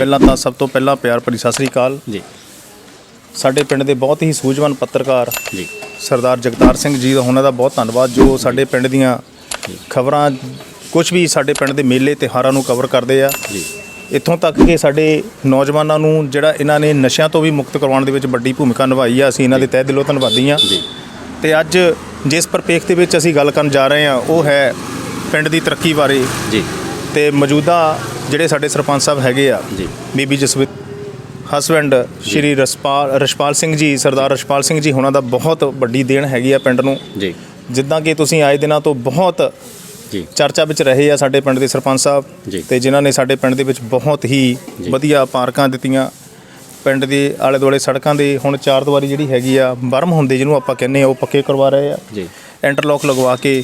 ਪਹਿਲਾਂ ਤਾਂ ਸਭ ਤੋਂ ਪਹਿਲਾਂ ਪਿਆਰ ਭਰੀ ਸਤਿ ਸ੍ਰੀ ਅਕਾਲ। ਜੀ। ਸਾਡੇ ਪਿੰਡ ਦੇ ਬਹੁਤ ਹੀ ਸੂਝਵਾਨ ਪੱਤਰਕਾਰ ਜੀ। ਸਰਦਾਰ ਜਗਤਾਰ ਸਿੰਘ ਜੀ ਦਾ ਉਹਨਾਂ ਦਾ ਬਹੁਤ ਧੰਨਵਾਦ ਜੋ ਸਾਡੇ ਪਿੰਡ ਦੀਆਂ ਖਬਰਾਂ ਕੁਝ ਵੀ ਸਾਡੇ ਪਿੰਡ ਦੇ ਮੇਲੇ ਤਿਉਹਾਰਾਂ ਨੂੰ ਕਵਰ ਕਰਦੇ ਆ। ਜੀ। ਇੱਥੋਂ ਤੱਕ ਕਿ ਸਾਡੇ ਨੌਜਵਾਨਾਂ ਨੂੰ ਜਿਹੜਾ ਇਹਨਾਂ ਨੇ ਨਸ਼ਿਆਂ ਤੋਂ ਵੀ ਮੁਕਤ ਕਰਵਾਉਣ ਦੇ ਵਿੱਚ ਵੱਡੀ ਭੂਮਿਕਾ ਨਿਭਾਈ ਆ ਅਸੀਂ ਇਹਨਾਂ ਦੇ ਤਹਿ ਦਿਲੋਂ ਧੰਨਵਾਦੀ ਆ ਜੀ। ਤੇ ਅੱਜ ਜਿਸ ਪਰਪੇਖ ਦੇ ਵਿੱਚ ਅਸੀਂ ਗੱਲ ਕਰਨ ਜਾ ਰਹੇ ਹਾਂ ਉਹ ਹੈ ਪਿੰਡ ਦੀ ਤਰੱਕੀ ਬਾਰੇ। ਜੀ। ਤੇ ਮੌਜੂਦਾ ਜਿਹੜੇ ਸਾਡੇ ਸਰਪੰਚ ਸਾਹਿਬ ਹੈਗੇ ਆ ਜੀ। ਬੀਬੀ ਜਸਵਿਤ ਹਸਬੈਂਡ ਸ਼੍ਰੀ ਰਸਪਾਲ ਰਸ਼ਪਾਲ ਸਿੰਘ ਜੀ ਸਰਦਾਰ ਰਸ਼ਪਾਲ ਸਿੰਘ ਜੀ ਉਹਨਾਂ ਦਾ ਬਹੁਤ ਵੱਡੀ ਦੇਣ ਹੈਗੀ ਆ ਪਿੰਡ ਨੂੰ। ਜੀ। ਜਿੱਦਾਂ ਕਿ ਤੁਸੀਂ ਆਏ ਦਿਨਾਂ ਤੋਂ ਬਹੁਤ ਜੀ। ਚਰਚਾ ਵਿੱਚ ਰਹੇ ਆ ਸਾਡੇ ਪਿੰਡ ਦੇ ਸਰਪੰਚ ਸਾਹਿਬ। ਤੇ ਜਿਨ੍ਹਾਂ ਨੇ ਸਾਡੇ ਪਿੰਡ ਦੇ ਵਿੱਚ ਬਹੁਤ ਹੀ। ਵਧੀਆ ਪਾਰਕਾਂ ਦਿੱਤੀਆਂ। ਪਿੰਡ ਦੇ ਆਲੇ ਦੁਆਲੇ ਸੜਕਾਂ ਦੇ ਹੁਣ ਚਾਰ ਦੀਵਾਰੀ ਜਿਹੜੀ ਹੈਗੀ ਆ ਬਰਮ ਹੁੰਦੇ ਜਿਹਨੂੰ ਆਪਾਂ ਕਹਿੰਦੇ ਆ ਉਹ ਪੱਕੇ ਕਰਵਾ ਰਹੇ ਆ। ਜੀ। ਇੰਟਰਲੌਕ ਲਗਵਾ ਕੇ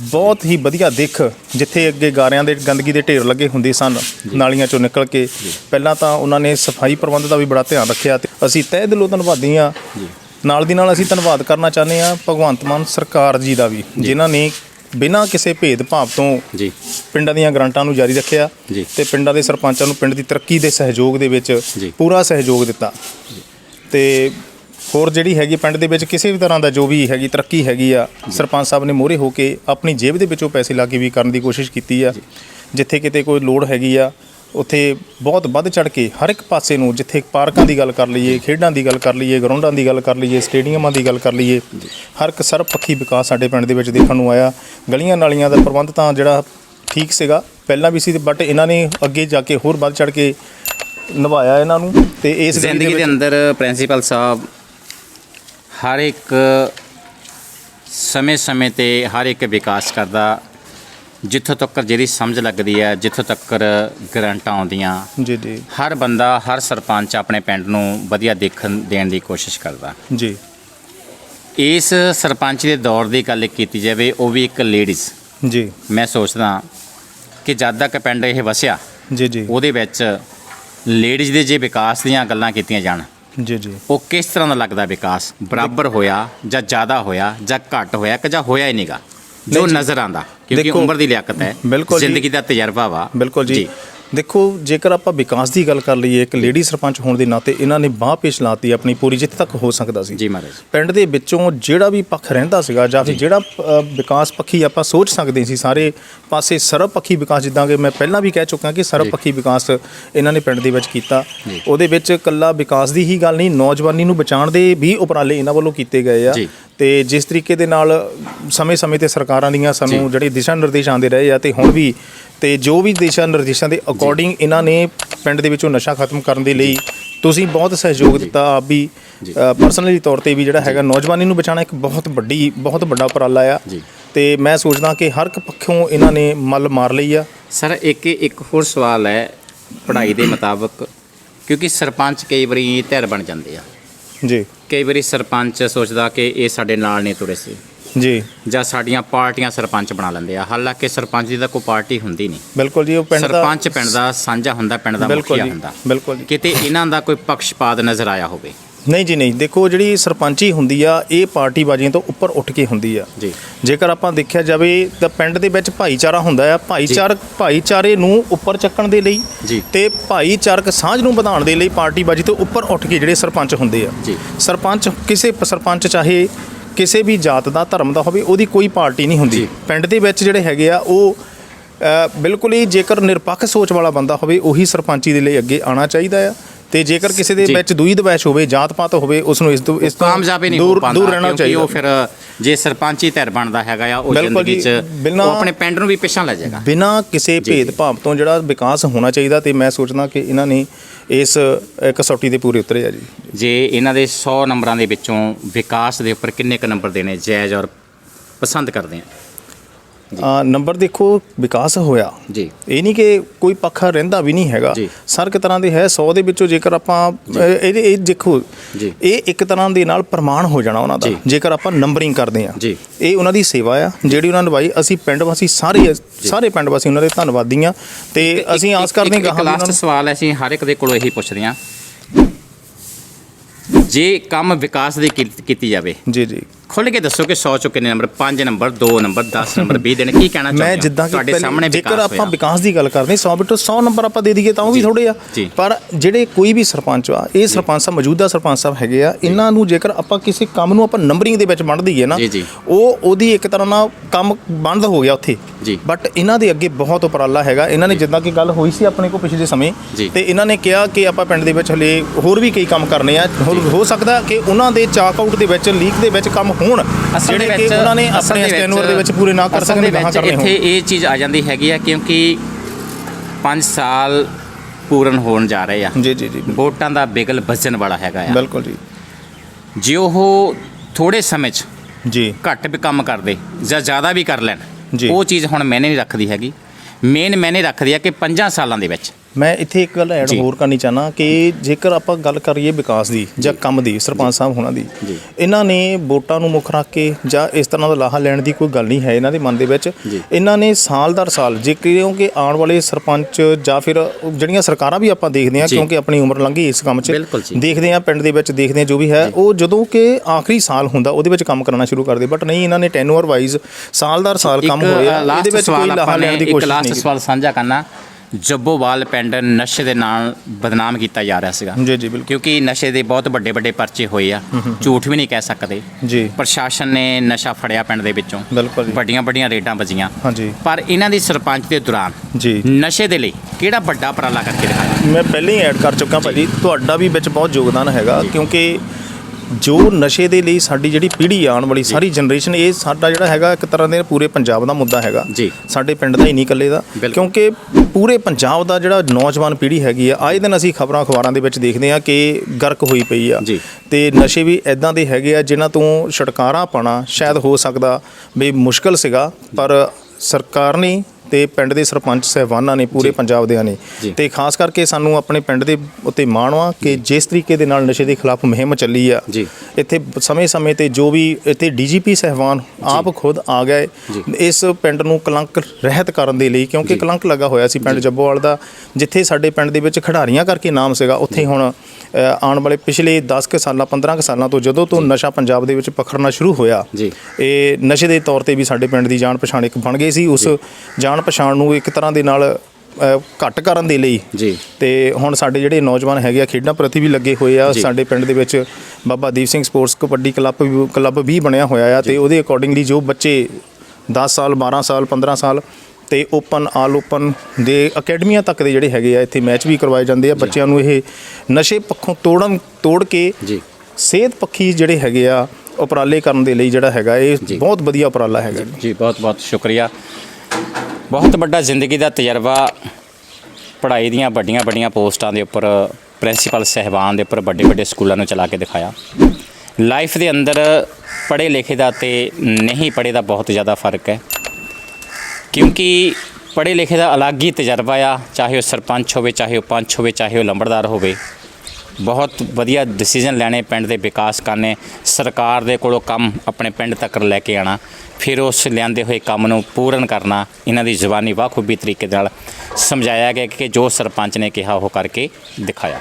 ਬਹੁਤ ਹੀ ਵਧੀਆ ਦਿੱਖ ਜਿੱਥੇ ਅੱਗੇ ਗਾਰਿਆਂ ਦੇ ਗੰਦਗੀ ਦੇ ਢੇਰ ਲੱਗੇ ਹੁੰਦੇ ਸਨ ਨਾਲੀਆਂ ਚੋਂ ਨਿਕਲ ਕੇ। ਪਹਿਲਾਂ ਤਾਂ ਉਹਨਾਂ ਨੇ ਸਫ਼ਾਈ ਪ੍ਰਬੰਧ ਦਾ ਵੀ ਬੜਾ ਧਿਆਨ ਰੱਖਿਆ ਤੇ ਅਸੀਂ ਤਹਿ ਦਿਲੋਂ ਧੰਨਵਾਦੀ ਜੀ। ਨਾਲ ਦੀ ਨਾਲ ਅਸੀਂ ਧੰਨਵਾਦ ਕਰਨਾ ਚਾਹੁੰਦੇ ਹਾਂ ਭਗਵੰਤ ਮਾਨ ਸਰਕਾਰ ਜੀ ਦਾ ਵੀ ਜਿਨ੍ਹਾਂ ਨੇ ਬਿਨਾਂ ਕਿਸੇ ਭੇਦਭਾਵ ਤੋਂ ਜੀ। ਪਿੰਡਾਂ ਦੀਆਂ ਗ੍ਰਾਂਟਾਂ ਨੂੰ ਜਾਰੀ ਰੱਖਿਆ। ਤੇ ਪਿੰਡਾਂ ਦੇ ਸਰਪੰਚਾਂ ਨੂੰ ਪਿੰਡ ਦੀ ਤਰੱਕੀ ਦੇ ਸਹਿਯੋਗ ਦੇ ਵਿੱਚ। ਪੂਰਾ ਸਹਿਯੋਗ ਦਿੱਤਾ। ਤੇ ਹੋਰ ਜਿਹੜੀ ਹੈਗੀ ਪਿੰਡ ਦੇ ਵਿੱਚ ਕਿਸੇ ਵੀ ਤਰ੍ਹਾਂ ਦਾ ਜੋ ਵੀ ਹੈਗੀ ਤਰੱਕੀ ਹੈਗੀ ਆ ਸਰਪੰਚ ਸਾਹਿਬ ਨੇ ਮੋਹਰੇ ਹੋ ਕੇ ਆਪਣੀ ਜੇਬ ਦੇ ਵਿੱਚੋਂ ਪੈਸੇ ਲਾ ਕੇ ਵੀ ਕਰਨ ਦੀ ਕੋਸ਼ਿਸ਼ ਕੀਤੀ ਆ। ਜਿੱਥੇ ਕਿਤੇ ਕੋਈ ਲੋੜ ਹੈਗੀ ਆ ਉੱਥੇ ਬਹੁਤ ਵੱਧ ਚੜ ਕੇ ਹਰ ਇੱਕ ਪਾਸੇ ਨੂੰ ਜਿੱਥੇ ਪਾਰਕਾਂ ਦੀ ਗੱਲ ਕਰ ਲਈਏ ਖੇਡਾਂ ਦੀ ਗੱਲ ਕਰ ਲਈਏ ਗਰਾਊਂਡਾਂ ਦੀ ਗੱਲ ਕਰ ਲਈਏ ਸਟੇਡੀਅਮਾਂ ਦੀ ਗੱਲ ਕਰ ਲਈਏ ਹਰ ਇੱਕ ਸਰਬਪੱਖੀ ਵਿਕਾਸ ਸਾਡੇ ਪਿੰਡ ਦੇ ਵਿੱਚ ਦੇਖਣ ਨੂੰ ਆਇਆ। ਗਲੀਆਂ ਨਾਲੀਆਂ ਦਾ ਪ੍ਰਬੰਧ ਤਾਂ ਜਿਹੜਾ ਠੀਕ ਸੀਗਾ ਪਹਿਲਾਂ ਵੀ ਸੀ ਬਟ ਇਹਨਾਂ ਨੇ ਅੱਗੇ ਜਾ ਕੇ ਹੋਰ ਵੱਧ ਚੜ ਕੇ ਨਿਭਾਇਆ ਇਹਨਾਂ ਨੂੰ ਤੇ ਇਸ ਜ਼ਿੰਦਗੀ ਦੇ ਅੰਦਰ ਪ੍ਰਿੰਸੀਪਲ ਸਾਹਿਬ ਹਰ ਇੱਕ ਸਮੇਂ-ਸਮੇਂ ਤੇ ਹਰ ਇੱਕ ਵਿਕਾਸ ਕਰਦਾ। ਜਿੱਥੋਂ ਤੱਕ ਜਿਹੜੀ ਸਮਝ ਲੱਗਦੀ ਹੈ ਜਿੱਥੋਂ ਤੱਕ ਗਰੰਟਾਂ ਆਉਂਦੀਆਂ ਜੀ ਜੀ। ਹਰ ਬੰਦਾ ਹਰ ਸਰਪੰਚ ਆਪਣੇ ਪਿੰਡ ਨੂੰ ਵਧੀਆ ਦੇਖਣ ਦੇਣ ਦੀ ਕੋਸ਼ਿਸ਼ ਕਰਦਾ। ਜੀ। ਇਸ ਸਰਪੰਚ ਦੇ ਦੌਰ ਦੀ ਗੱਲ ਕੀਤੀ ਜਾਵੇ ਉਹ ਵੀ ਇੱਕ ਲੇਡੀਜ਼ ਜੀ। ਮੈਂ ਸੋਚਦਾ ਕਿ ਜਦ ਤੱਕ ਪਿੰਡ ਇਹ ਵਸਿਆ ਜੀ ਜੀ। ਉਹਦੇ ਵਿੱਚ ਲੇਡੀਜ਼ ਦੇ ਜੇ ਵਿਕਾਸ ਦੀਆਂ ਗੱਲਾਂ ਕੀਤੀਆਂ ਜਾਣ ਜੀ ਜੀ। ਉਹ ਕਿਸ ਤਰ੍ਹਾਂ ਦਾ ਲੱਗਦਾ ਵਿਕਾਸ? ਬਰਾਬਰ ਹੋਇਆ ਜਾਂ ਜ਼ਿਆਦਾ ਹੋਇਆ ਜਾਂ ਘੱਟ ਹੋਇਆ ਕਿ ਜਾਂ ਹੋਇਆ ਹੀ ਨਹੀਂਗਾ ਜੋ। ਨਜ਼ਰ ਆਂਦਾ ਕਿਉਂਕਿ ਉਮਰ ਦੀ ਲਿਆਕਤ ਹੈ। ਜ਼ਿੰਦਗੀ ਦਾ ਤਜਰਬਾ ਵਾ। ਬਿਲਕੁਲ ਜੀ। ਦੇਖੋ ਜੇਕਰ ਆਪਾਂ ਵਿਕਾਸ ਦੀ ਗੱਲ ਕਰ ਲਈਏ ਇੱਕ ਲੇਡੀ ਸਰਪੰਚ ਹੋਣ ਦੇ ਨਾਤੇ ਇਹਨਾਂ ਨੇ ਬਾਹ ਪੇਸ਼ ਲਾਤੀ ਆਪਣੀ ਪੂਰੀ ਜਿੱਥੇ ਤੱਕ ਹੋ ਸਕਦਾ ਸੀ। ਜੀ ਮਹਾਰਾਜ। ਪਿੰਡ ਦੇ ਵਿੱਚੋਂ ਜਿਹੜਾ ਵੀ ਪੱਖ ਰਹਿੰਦਾ ਸੀਗਾ ਜਾਂ ਫਿਰ ਜਿਹੜਾ ਅ, ਵਿਕਾਸ ਪੱਖੀ ਆਪਾਂ ਸੋਚ ਸਕਦੇ ਸੀ ਸਾਰੇ ਪਾਸੇ ਸਰਬ ਪੱਖੀ ਵਿਕਾਸ ਜਿੱਦਾਂ ਕਿ ਮੈਂ ਪਹਿਲਾਂ ਵੀ ਕਹਿ ਚੁੱਕਾ ਕਿ ਸਰਬ ਪੱਖੀ ਵਿਕਾਸ ਇਹਨਾਂ ਨੇ ਪਿੰਡ ਦੇ ਵਿੱਚ ਕੀਤਾ। ਉਹਦੇ ਵਿੱਚ ਕੱਲਾ ਵਿਕਾਸ ਦੀ ਹੀ ਗੱਲ ਨਹੀਂ ਨੌਜਵਾਨੀ ਨੂੰ ਬਚਾਉਣ ਦੇ ਵੀ ਉਪਰਾਲੇ ਇਹਨਾਂ ਵੱਲੋਂ ਕੀਤੇ ਗਏ ਆ। ਜੀ। ਤੇ ਜਿਸ ਤਰੀਕੇ ਦੇ ਨਾਲ ਸਮੇਂ-ਸਮੇਂ ਤੇ ਸਰਕਾਰਾਂ ਦੀਆਂ ਸਾਨੂੰ ਜਿਹੜੇ ਦਿਸ਼ਾ ਨਿਰਦੇਸ਼ ਆਉਂਦੇ ਰਹੇ ਆ ਤੇ ਹੁਣ ਵੀ ਤੇ ਜੋ ਵੀ ਦਿਸ਼ਾ ਨਿਰਦੇਸ਼ਾਂ ਦੇ ਅਕੋਰਡਿੰਗ ਇਹਨਾਂ ਨੇ ਪਿੰਡ ਦੇ ਵਿੱਚੋਂ ਨਸ਼ਾ ਖਤਮ ਕਰਨ ਦੇ ਲਈ ਤੁਸੀਂ ਬਹੁਤ ਸਹਿਯੋਗ ਦਿੱਤਾ ਆਪ ਵੀ ਪਰਸਨਲੀ ਤੌਰ ਤੇ ਵੀ ਜਿਹੜਾ ਹੈਗਾ ਨੌਜਵਾਨੀ ਨੂੰ ਬਚਾਉਣਾ ਇੱਕ ਬਹੁਤ ਵੱਡੀ ਬਹੁਤ ਵੱਡਾ ਉਪਰਾਲਾ ਆ। ਤੇ ਮੈਂ ਸੋਚਦਾ ਕਿ ਹਰ ਇੱਕ ਪੱਖੋਂ ਇਹਨਾਂ ਨੇ ਮੱਲ ਮਾਰ ਲਈ ਆ। ਸਰ ਇੱਕ ਇੱਕ ਹੋਰ ਸਵਾਲ ਹੈ ਪੜ੍ਹਾਈ ਦੇ ਮੁਤਾਬਕ ਕਿਉਂਕਿ ਸਰਪੰਚ ਕਈ ਵਾਰੀ ਧਿਰ ਬਣ ਜਾਂਦੇ ਆ। ਜੀ। ਕਈ ਵਾਰੀ ਸਰਪੰਚ ਸੋਚਦਾ ਕਿ ਇਹ ਸਾਡੇ ਨਾਲ ਨਹੀਂ ਤੁਰੇ ਸੀ। ਜੀ। ਜਾਂ ਸਾਡੀਆਂ ਪਾਰਟੀਆਂ ਸਰਪੰਚ ਬਣਾ ਲੈਂਦੇ ਆ। ਹਾਲਾਂਕਿ ਸਰਪੰਚ ਦੀ ਤਾਂ ਕੋਈ ਪਾਰਟੀ ਹੁੰਦੀ ਨਹੀਂ। ਬਿਲਕੁਲ ਜੀ ਉਹ ਪਿੰਡ ਦਾ ਸਰਪੰਚ ਪਿੰਡ ਦਾ ਸਾਂਝਾ ਹੁੰਦਾ ਪਿੰਡ ਦਾ ਮੁਖੀਆ ਹੁੰਦਾ। ਬਿਲਕੁਲ ਜੀ। ਕਿਤੇ ਇਹਨਾਂ ਦਾ ਕੋਈ ਪੱਖਪਾਤ ਨਜ਼ਰ ਆਇਆ ਹੋਵੇ। ਨਹੀਂ ਜੀ ਨਹੀਂ। ਦੇਖੋ ਜਿਹੜੀ ਸਰਪੰਚੀ ਹੁੰਦੀ ਆ ਇਹ ਪਾਰਟੀ ਬਾਜ਼ੀਆਂ ਤੋਂ ਉੱਪਰ ਉੱਠ ਕੇ ਹੁੰਦੀ ਆ। ਜੀ। ਜੇਕਰ ਆਪਾਂ ਦੇਖਿਆ ਜਾਵੇ ਤਾਂ ਪਿੰਡ ਦੇ ਵਿੱਚ ਭਾਈਚਾਰਾ ਹੁੰਦਾ ਆ। ਭਾਈਚਾਰਕ ਭਾਈਚਾਰੇ ਨੂੰ ਉੱਪਰ ਚੱਕਣ ਦੇ ਲਈ। ਤੇ ਭਾਈਚਾਰਕ ਸਾਂਝ ਨੂੰ ਵਧਾਉਣ ਦੇ ਲਈ ਪਾਰਟੀ ਬਾਜੀ ਤੋਂ ਉੱਪਰ ਉੱਠ ਕੇ ਜਿਹੜੇ ਸਰਪੰਚ ਹੁੰਦੇ ਆ। ਜੀ। ਸਰਪੰਚ ਕਿਸੇ ਸਰਪੰਚ ਚਾਹੇ ਕਿਸੇ ਵੀ ਜਾਤ ਦਾ ਧਰਮ ਦਾ ਹੋਵੇ ਉਹਦੀ ਕੋਈ ਪਾਰਟੀ ਨਹੀਂ ਹੁੰਦੀ। ਪਿੰਡ ਦੇ ਵਿੱਚ ਜਿਹੜੇ ਹੈਗੇ ਆ ਉਹ ਬਿਲਕੁਲ ਹੀ ਜੇਕਰ ਨਿਰਪੱਖ ਸੋਚ ਵਾਲਾ ਬੰਦਾ ਹੋਵੇ ਉਹੀ ਸਰਪੰਚੀ ਦੇ ਲਈ ਅੱਗੇ ਆਉਣਾ ਚਾਹੀਦਾ ਆ। ਤੇ ਜੇਕਰ ਕਿਸੇ ਦੇ। ਵਿੱਚ ਦੂਈ ਦਵੈਸ਼ ਹੋਵੇ ਜਾਤ ਪਾਤ ਹੋਵੇ ਉਸ ਨੂੰ ਇਸ ਤੋਂ ਇਸ ਤੋਂ ਕਾਮਯਾਬ ਨਹੀਂ ਹੋ ਪਾਉਂਦਾ ਦੂਰ ਰਹਿਣਾ ਕਿਉਂਕਿ ਚਾਹੀਦਾ ਉਹ ਫਿਰ ਜੇ ਸਰਪੰਚੀ ਧਿਰ ਬਣਦਾ ਹੈਗਾ ਆ ਉਹ ਜ਼ਿੰਦਗੀ 'ਚ ਉਹ ਆਪਣੇ ਪਿੰਡ ਨੂੰ ਵੀ ਪਿੱਛਾ ਲੈ ਜਾਏਗਾ ਬਿਨਾਂ ਕਿਸੇ। ਭੇਦਭਾਵ ਤੋਂ ਜਿਹੜਾ ਵਿਕਾਸ ਹੋਣਾ ਚਾਹੀਦਾ ਤੇ ਮੈਂ ਸੋਚਦਾ ਕਿ ਇਹਨਾਂ ਨੇ ਇਸ ਕਸੌਟੀ ਦੇ ਪੂਰੇ ਉਤਰੇ ਆ ਜੀ ਜੇ ਇਹਨਾਂ ਦੇ 100 ਨੰਬਰਾਂ ਦੇ ਵਿੱਚੋਂ ਵਿਕਾਸ ਦੇ ਉੱਪਰ ਕਿੰਨੇ ਕ ਨੰਬਰ ਦੇਣੇ ਜਾਇਜ਼ ਔਰ ਪਸੰਦ ਕਰਦੇ ਆ ਨੰਬਰ ਦੇਖੋ ਵਿਕਾਸ ਹੋਇਆ। ਜੀ। ਇਹ ਨਹੀਂ ਕਿ ਕੋਈ ਪੱਖਾ ਰਹਿੰਦਾ ਵੀ ਨਹੀਂ ਹੈਗਾ। ਜੀ। ਸਰਕ ਤਰ੍ਹਾਂ ਦੇ ਹੈ 100 ਦੇ ਵਿੱਚੋਂ ਜੇਕਰ ਆਪਾਂ ਅ, ਇਹਦੇ ਇਹ ਦੇਖੋ। ਇਹ ਇੱਕ ਤਰ੍ਹਾਂ ਦੇ ਨਾਲ ਪ੍ਰਮਾਣ ਹੋ ਜਾਣਾ ਉਹਨਾਂ ਦਾ। ਜੇਕਰ ਆਪਾਂ ਨੰਬਰਿੰਗ ਕਰਦੇ ਆ। ਇਹ ਉਹਨਾਂ ਦੀ ਸੇਵਾ ਆ ਜਿਹੜੀ ਉਹਨਾਂ ਨਿਭਾਈ ਅਸੀਂ ਪਿੰਡ ਵਾਸੀ ਸਾਰੇ ਸਾਰੇ ਪਿੰਡ ਵਾਸੀ ਉਹਨਾਂ ਦੇ ਧੰਨਵਾਦੀ ਆ ਤੇ ਅਸੀਂ ਆਸ ਕਰਦੇ ਹਾਂ ਉਹਨਾਂ ਲਾਸਟ ਸਵਾਲ ਹੈ ਅਸੀਂ ਹਰ ਇੱਕ ਦੇ ਕੋਲੋਂ ਇਹੀ ਪੁੱਛਦੇ ਹਾਂ। ਜੇ ਕੰਮ ਵਿਕਾਸ ਦੀ ਕੀ- ਕੀਤੀ ਜਾਵੇ। ਜੀ ਜੀ। ਖੁੱਲ ਕੇ ਦੱਸੋ ਕਿ 100 ਚੋਂ ਕਿੰਨੇ ਨੰਬਰ 5 ਨੰਬਰ 2 ਨੰਬਰ 10 ਨੰਬਰ 20 ਦੇਣੇ ਕੀ ਕਹਿਣਾ ਚਾਹੁੰਦੇ ਮੈਂ? ਜਿੱਦਾਂ ਕਿ ਤੁਹਾਡੇ ਸਾਹਮਣੇ ਜੇਕਰ ਆਪਾਂ ਵਿਕਾਸ ਦੀ ਗੱਲ ਕਰਦੇ 100 ਬਿਟੋ 100 ਨੰਬਰ ਆਪਾਂ ਦੇ ਦਈਏ ਤਾਂ ਉਹ ਵੀ ਥੋੜੇ ਆ। ਪਰ ਜਿਹੜੇ ਕੋਈ ਵੀ ਸਰਪੰਚ ਆ ਇਹ ਸਰਪੰਚ ਸਾਹਿਬ ਮੌਜੂਦਾ ਸਰਪੰਚ ਸਾਹਿਬ ਹੈਗੇ ਆ ਇਹਨਾਂ ਨੂੰ ਜੇਕਰ ਆਪਾਂ ਕਿਸੇ ਕੰਮ ਨੂੰ ਆਪਾਂ ਨੰਬਰਿੰਗ ਦੇ ਵਿੱਚ ਵੰਡ ਦਈਏ ਨਾ। ਉਹ ਉਹਦੀ ਇੱਕ ਤਰ੍ਹਾਂ ਨਾਲ ਕੰਮ ਬੰਦ ਹੋ ਗਿਆ ਉੱਥੇ। ਬਟ ਇਹਨਾਂ ਦੇ ਅੱਗੇ ਬਹੁਤ ਉਪਰਾਲਾ ਹੈਗਾ ਇਹਨਾਂ ਨੇ ਜਿੱਦਾਂ ਕਿ ਗੱਲ ਹੋਈ ਸੀ ਆਪਣੇ ਕੋਲ ਪਿਛਲੇ ਸਮੇਂ। ਤੇ ਇਹਨਾਂ ਨੇ ਕਿਹਾ ਕਿ ਆਪਾਂ ਪਿੰਡ ਦੇ ਵਿੱਚ ਹਲੇ ਹੋਰ ਵੀ ਕਈ ਕੰਮ ਕਰਨੇ ਆ ਹੋ ਸਕਦਾ ਕਿ ਉਹਨਾਂ ਦੇ ਚਾਕ ਆਊਟ ਦੇ ਵਿੱਚ ਲੀਕ ਦੇ ਵਿੱਚ ਕੰਮ ਹੋਣ ਜਿਹੜੇ ਕਿ ਵਿੱਚ ਉਹਨਾਂ ਨੇ ਆਪਣੇ ਸਟੈਨਵਰ ਦੇ ਵਿੱਚ ਪੂਰੇ ਨਾ ਕਰ ਅਸਲ ਸਕਣ ਦੇ ਗਾਹਾਂ ਵਿੱਚ ਕਰਨੇ ਹੋਣ। ਇੱਥੇ ਇਹ ਚੀਜ਼ ਆ ਜਾਂਦੀ ਹੈਗੀ ਆ ਕਿਉਂਕਿ 5 ਸਾਲ ਪੂਰਨ ਹੋਣ ਜਾ ਰਹੇ ਆ। ਜੀ ਜੀ ਜੀ ਵੋਟਾਂ ਦਾ ਬਿਗਲ ਵੱਜਣ ਵਾਲਾ ਹੈਗਾ ਆ। ਬਿਲਕੁਲ ਜੀ। ਜੇ ਉਹ ਥੋੜੇ ਸਮੇਂ 'ਚ ਜੀ। ਘੱਟ ਵੀ ਕੰਮ ਕਰਦੇ ਜਾਂ ਜ਼ਿਆਦਾ ਵੀ ਕਰ ਲੈਣ। ਉਹ ਚੀਜ਼ ਹੁਣ ਮੈਨੇ ਨਹੀਂ ਰੱਖਦੀ ਹੈਗੀ। ਮੇਨ ਮੈਨੇ ਰੱਖਦੀ ਆ ਕਿ 5 ਸਾਲਾਂ ਦੇ ਵਿੱਚ ਮੈਂ ਇੱਥੇ ਇੱਕ ਗੱਲ ਐਡ। ਹੋਰ ਕਰਨੀ ਚਾਹਨਾ ਕਿ ਜੇਕਰ ਆਪਾਂ ਗੱਲ ਕਰੀਏ ਵਿਕਾਸ ਦੀ ਜਾਂ ਕੰਮ ਦੀ ਸਰਪੰਚ ਸਾਹਿਬ ਹੋਣਾ ਦੀ। ਇਹਨਾਂ ਨੇ ਵੋਟਾਂ ਨੂੰ ਮੁੱਖ ਰੱਖ ਕੇ ਜਾਂ ਇਸ ਤਰ੍ਹਾਂ ਦਾ ਲਾਹਾ ਲੈਣ ਦੀ ਕੋਈ ਗੱਲ ਨਹੀਂ ਹੈ ਇਹਨਾਂ ਦੇ ਮਨ ਦੇ ਵਿੱਚ। ਇਹਨਾਂ ਨੇ ਸਾਲ ਦਰ ਸਾਲ ਜੇ ਕਿਉਂਕਿ ਆਉਣ ਵਾਲੇ ਸਰਪੰਚ ਜਾਂ ਫਿਰ ਜਿਹੜੀਆਂ ਸਰਕਾਰਾਂ ਵੀ ਆਪਾਂ ਦੇਖਦੇ ਹਾਂ। ਕਿਉਂਕਿ ਆਪਣੀ ਉਮਰ ਲੰਘੀ ਇਸ ਕੰਮ 'ਚ। ਦੇਖਦੇ ਹਾਂ ਪਿੰਡ ਦੇ ਵਿੱਚ ਦੇਖਦੇ ਹਾਂ ਜੋ ਵੀ ਹੈ ਉਹ ਜਦੋਂ ਕਿ ਆਖਰੀ ਸਾਲ ਹੁੰਦਾ ਉਹਦੇ ਵਿੱਚ ਕੰਮ ਕਰਨਾ ਸ਼ੁਰੂ ਕਰਦੇ ਬਟ ਨਹੀਂ ਇਹਨਾਂ ਨੇ ਟੈਨੂਅਰ ਵਾਈਜ਼ ਸਾਲ ਦਰ ਸਾਲ ਕੰਮ ਹੋਏ ਆ ਇਹਦੇ ਵਿੱਚ ਕੋਈ ਲਾਹਾ ਲੈਣ ਦੀ ਇੱਕ ਕੋਸ਼ਿਸ਼ ਲਾਸਟ ਨਹੀਂ ਸਵਾਲ ਸਾਂਝਾ ਕਰਨਾ ਜੱਬੋਵਾਲ ਪਿੰਡ ਨਸ਼ੇ ਦੇ ਨਾਲ ਬਦਨਾਮ ਕੀਤਾ ਜਾ ਰਿਹਾ ਸੀਗਾ। ਜੀ ਜੀ ਬਿਲਕੁਲ। ਕਿਉਂਕਿ ਨਸ਼ੇ ਦੇ ਬਹੁਤ ਵੱਡੇ ਵੱਡੇ ਪਰਚੇ ਹੋਏ ਆ। ਝੂਠ ਵੀ ਨਹੀਂ ਕਹਿ ਸਕਦੇ। ਜੀ। ਪ੍ਰਸ਼ਾਸਨ ਨੇ ਨਸ਼ਾ ਫੜਿਆ ਪਿੰਡ ਦੇ ਵਿੱਚੋਂ। ਬਿਲਕੁਲ ਜੀ। ਵੱਡੀਆਂ ਵੱਡੀਆਂ ਰੇਡਾਂ ਵੱਜੀਆਂ। ਹਾਂਜੀ। ਪਰ ਇਹਨਾਂ ਦੀ ਸਰਪੰਚ ਦੇ ਦੌਰਾਨ ਜੀ। ਨਸ਼ੇ ਦੇ ਲਈ ਕਿਹੜਾ ਵੱਡਾ ਉਪਰਾਲਾ ਕਰਕੇ ਦਿਖਾਇਆ? ਮੈਂ ਪਹਿਲਾਂ ਹੀ ਐਡ ਕਰ ਚੁੱਕਾ ਭਾਜੀ। ਤੁਹਾਡਾ ਵੀ ਵਿੱਚ ਬਹੁਤ ਯੋਗਦਾਨ ਹੈਗਾ। ਕਿਉਂਕਿ ਜੋ ਨਸ਼ੇ ਦੇ ਲਈ ਸਾਡੀ ਜਿਹੜੀ ਪੀੜ੍ਹੀ ਆਉਣ ਵਾਲੀ ਸਾਰੀ ਜਨਰੇਸ਼ਨ ਇਹ ਸਾਡਾ ਜਿਹੜਾ ਹੈਗਾ ਇੱਕ ਤਰ੍ਹਾਂ ਦੇ ਪੂਰੇ ਪੰਜਾਬ ਦਾ ਮੁੱਦਾ ਹੈਗਾ ਜੀ। ਸਾਡੇ ਪਿੰਡ ਦਾ ਹੀ ਨਹੀਂ ਇਕੱਲੇ ਦਾ। ਕਿਉਂਕਿ ਪੂਰੇ ਪੰਜਾਬ ਦਾ ਜਿਹੜਾ ਨੌਜਵਾਨ ਪੀੜ੍ਹੀ ਹੈਗੀ ਆ ਆਏ ਦਿਨ ਅਸੀਂ ਖਬਰਾਂ ਅਖਬਾਰਾਂ ਦੇ ਵਿੱਚ ਦੇਖਦੇ ਆ ਕਿ ਗਰਕ ਹੋਈ ਪਈ ਆ। ਤੇ ਨਸ਼ੇ ਵੀ ਐਦਾਂ ਦੇ ਹੈਗੇ ਆ ਜਿਨ੍ਹਾਂ ਤੋਂ ਛੁਟਕਾਰਾ ਪਾਣਾ ਸ਼ਾਇਦ ਹੋ ਸਕਦਾ ਵੀ ਮੁਸ਼ਕਲ ਸੀਗਾ ਪਰ ਸਰਕਾਰ ਨੇ ਤੇ ਪਿੰਡ ਦੇ ਸਰਪੰਚ ਸਹਿਬਾਨਾਂ ਨੇ ਪੂਰੇ ਪੰਜਾਬ ਦੇ ਨੇ। ਤੇ ਖਾਸ ਕਰਕੇ ਸਾਨੂੰ ਆਪਣੇ ਪਿੰਡ ਦੇ ਉੱਤੇ ਮਾਣਵਾ ਕਿ ਜਿਸ ਤਰੀਕੇ ਦੇ ਨਾਲ ਨਸ਼ੇ ਦੇ ਖਿਲਾਫ ਮੁਹਿੰਮ ਚੱਲੀ ਆ। ਇੱਥੇ ਸਮੇਂ-ਸਮੇਂ ਤੇ ਜੋ ਵੀ ਇੱਥੇ ਡੀਜੀਪੀ ਸਹਿਬਾਨ ਆਪ ਖੁਦ ਆ ਗਏ। ਇਸ ਪਿੰਡ ਨੂੰ ਕਲੰਕ ਰਹਿਤ ਕਰਨ ਦੇ ਲਈ ਕਿਉਂਕਿ ਕਲੰਕ ਲੱਗਾ ਹੋਇਆ ਸੀ ਪਿੰਡ ਜੱਬੋਵਾਲ ਦਾ ਜਿੱਥੇ ਸਾਡੇ ਪਿੰਡ ਦੇ ਵਿੱਚ ਖਿਡਾਰੀਆਂ ਕਰਕੇ ਨਾਮ ਸੀਗਾ ਉੱਥੇ ਹੁਣ ਆਉਣ ਵਾਲੇ ਪਿਛਲੇ 10 ਕੁ ਸਾਲਾਂ 15 ਕੁ ਸਾਲਾਂ ਤੋਂ ਜਦੋਂ ਤੋਂ ਨਸ਼ਾ ਪੰਜਾਬ ਦੇ ਵਿੱਚ ਪਖੜਨਾ ਸ਼ੁਰੂ ਹੋਇਆ ਜੀ। ਇਹ ਨਸ਼ੇ ਦੇ ਤੌਰ ਤੇ ਵੀ ਸਾਡੇ ਪਿੰਡ ਦੀ ਜਾਣ ਪਛਾਣ ਇੱਕ ਬਣ ਗਈ ਸੀ। ਉਸ ਜਾਣ ਪਛਾਣ ਨੂੰ ਇੱਕ ਤਰ੍ਹਾਂ ਦੇ ਨਾਲ ਘੱਟ ਕਰਨ ਦੇ ਲਈ। ਜੀ। ਤੇ ਹੁਣ ਸਾਡੇ ਜਿਹੜੇ ਨੌਜਵਾਨ ਹੈਗੇ ਆ ਖੇਡਾਂ ਪ੍ਰਤੀ ਵੀ ਲੱਗੇ ਹੋਏ ਆ। ਸਾਡੇ ਪਿੰਡ ਦੇ ਵਿੱਚ Baba Deep Singh sports kabaddi club club ਵੀ ਬਣਿਆ ਹੋਇਆ ਆ ਤੇ ਉਹਦੇ ਅਕੋਰਡਿੰਗਲੀ ਜੋ ਬੱਚੇ 10 ਸਾਲ 12 ਸਾਲ 15 ਸਾਲ ਤੇ ਓਪਨ ਆਲ ਓਪਨ ਦੇ ਅਕੈਡਮੀਆਂ ਤੱਕ ਦੇ ਜਿਹੜੇ ਹੈਗੇ ਆ ਇੱਥੇ ਮੈਚ ਵੀ ਕਰਵਾਏ ਜਾਂਦੇ ਆ। ਬੱਚਿਆਂ ਨੂੰ ਇਹ ਨਸ਼ੇ ਪੱਖੋਂ ਤੋੜਨ ਤੋੜ ਕੇ ਜੀ। ਸਿਹਤ ਪੱਖੀ ਜਿਹੜੇ ਹੈਗੇ ਆ ਉਪਰਾਲੇ ਕਰਨ ਦੇ ਲਈ ਜਿਹੜਾ ਹੈਗਾ ਇਹ। ਬਹੁਤ ਵਧੀਆ ਉਪਰਾਲਾ ਹੈਗਾ। ਜੀ ਬਹੁਤ ਬਹੁਤ ਸ਼ੁਕਰੀਆ। ਬਹੁਤ ਵੱਡਾ ਜ਼ਿੰਦਗੀ ਦਾ ਤਜਰਬਾ ਪੜ੍ਹਾਈ ਦੀਆਂ ਵੱਡੀਆਂ ਵੱਡੀਆਂ ਪੋਸਟਾਂ ਦੇ ਉੱਪਰ, ਪ੍ਰਿੰਸੀਪਲ ਸਹਿਬਾਨ ਦੇ ਉੱਪਰ ਵੱਡੇ ਵੱਡੇ ਸਕੂਲਾਂ ਨੂੰ ਚਲਾ ਕੇ ਦਿਖਾਇਆ। ਲਾਈਫ ਦੇ ਅੰਦਰ ਪੜ੍ਹੇ ਲਿਖੇ ਦਾ ਤੇ ਨਹੀਂ ਪੜ੍ਹੇ ਦਾ ਬਹੁਤ ਜ਼ਿਆਦਾ ਫ਼ਰਕ ਹੈ। ਕਿਉਂਕਿ ਪੜ੍ਹੇ ਲਿਖੇ ਦਾ ਅਲੱਗ ਹੀ ਤਜਰਬਾ ਆ, ਚਾਹੇ ਉਹ ਸਰਪੰਚ ਹੋਵੇ, ਚਾਹੇ ਉਹ ਪੰਚ ਹੋਵੇ, ਚਾਹੇ ਉਹ ਲੰਬੜਦਾਰ ਹੋਵੇ। ਬਹੁਤ ਵਧੀਆ ਡਿਸੀਜਨ ਲੈਣੇ ਪਿੰਡ ਦੇ ਵਿਕਾਸ ਕਰਨੇ, ਸਰਕਾਰ ਦੇ ਕੋਲੋਂ ਕੰਮ ਆਪਣੇ ਪਿੰਡ ਤੱਕ ਲੈ ਕੇ ਆਣਾ ਫਿਰ ਉਸ ਲਿਆਂਦੇ ਹੋਏ ਕੰਮ ਨੂੰ ਪੂਰਨ ਕਰਨਾ, ਇਹਨਾਂ ਦੀ ਜ਼ੁਬਾਨੀ ਵਾਖੂਬੀ ਤਰੀਕੇ ਨਾਲ ਸਮਝਾਇਆ ਗਿਆ ਕਿ ਜੋ ਸਰਪੰਚ ਨੇ ਕਿਹਾ ਉਹ ਕਰਕੇ ਦਿਖਾਇਆ।